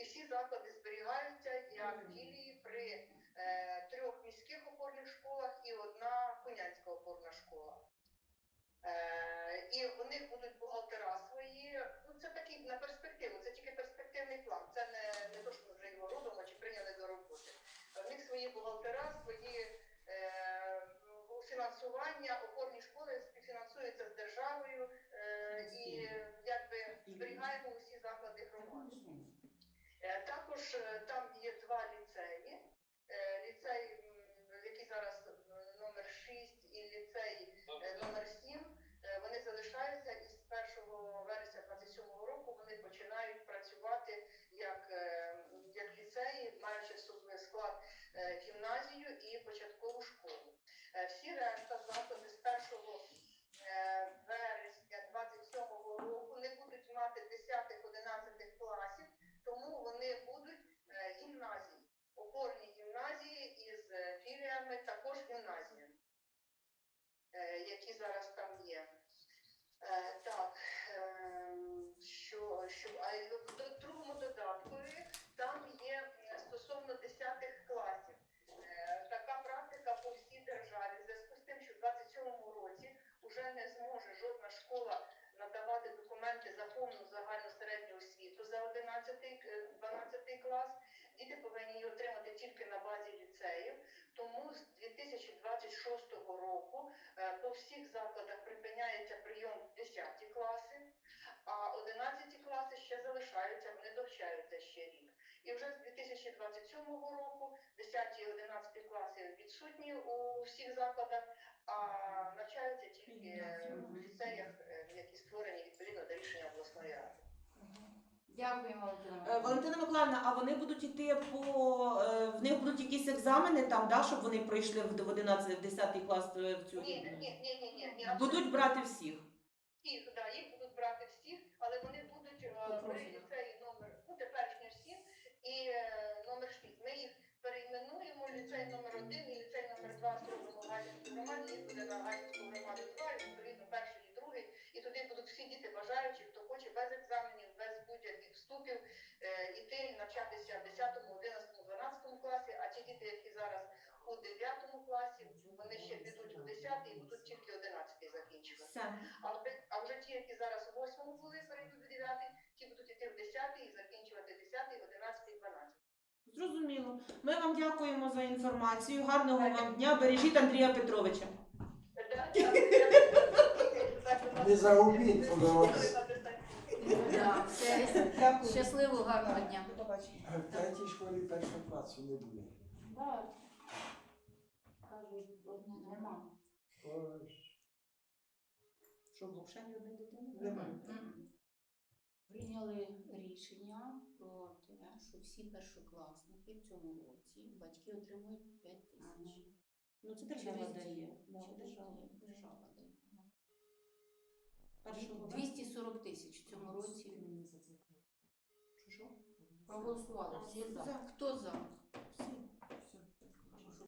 І всі заклади зберігаються як філії при е, трьох міських опорних школах і одна конянська опорна школа. Е, і у них будуть бухгалтера свої. Ну це такий на перспективу, це тільки перспективний план. Це не, не то, що ми вже його робимо чи прийняли до роботи. У них свої бухгалтера, свої е, ну, фінансування, опорні школи співфінансуються з державою е, і якби зберігаємо усі заклади громади. Е, Також е, там є два ліцеї. Е, Ліцей, м, який зараз е, номер 6 і ліцей е, номер 7, е, вони залишаються і з 1 вересня 27 року вони починають працювати як, е, як ліцеї, маючи в собі склад е, гімназію і початкову школу. Е, Всі решта заклади з 1 е, вересня 27 року не будуть мати 10-11 класів, тому вони будуть е, гімназії, опорні гімназії із е, філіями, також гімназіями, е, які зараз там є. Е, Так, е, що, що, а й в до- другому додаткові там є е, стосовно 10 класів. Е, Така практика по всій державі. В зв'язку з тим, що в 27-му році вже не зможе жодна школа надавати документи за повну загальну середню освіту за 11 е, 12 клас. Діти повинні її отримати тільки на базі ліцеїв. Тому з 2026 року е, по всіх закладах припиняється прийом в 10 класи, а 11 класи ще залишаються, вони довчаються ще рік. І вже з 2027 року 10 і 11 класи відсутні у всіх закладах, а навчаються тільки е, в ліцеях, Дякуємо, Валентина. Е, Миколаївна. Валентина Миколаївна, а вони будуть йти по е, в них будуть якісь екзамени там, да, щоб вони пройшли в 11 в 10 клас е, в цю Ні, ні, ні, ні, ні, ні. будуть брати всіх. всіх, да, їх будуть брати всіх, але вони будуть е, при ліцеї номер, ну теперішня 7 і е, номер 6. Ми їх перейменуємо, ліцей номер 1 і ліцей номер 2 зробимо Галінській громаді, їх буде на Галінську громаду 2, і відповідно перший і другий. І туди будуть всі діти бажаючі, хто хоче без екзаменів, без будь-яких вступів, е, іти і навчатися в 10, 11, 12 класі, а ті діти, які зараз у 9 класі, вони ще підуть у 10 і будуть тільки 11 закінчувати. А вже, а вже ті, які зараз у восьмому були, перейдуть в дев'ятий, ті будуть йти в десятий і закінчувати десятий, одинадцятий, дванадцятий. Зрозуміло. Ми вам дякуємо за інформацію. Гарного вам дня. Бережіть Андрія Петровича. Не загубіть все. Дякую. Щасливого, гарного дня. В третій школі першого класу не буде. Да. Кажуть, одне нема. Що, взагалі ні одної дитини? Немає. Прийняли рішення про те, що всі першокласники в цьому році батьки отримують 5 тисяч. Ну це держава дає. Держава. Дає. 240 тисяч в цьому році. Що? Проголосували всі за. За. Хто за?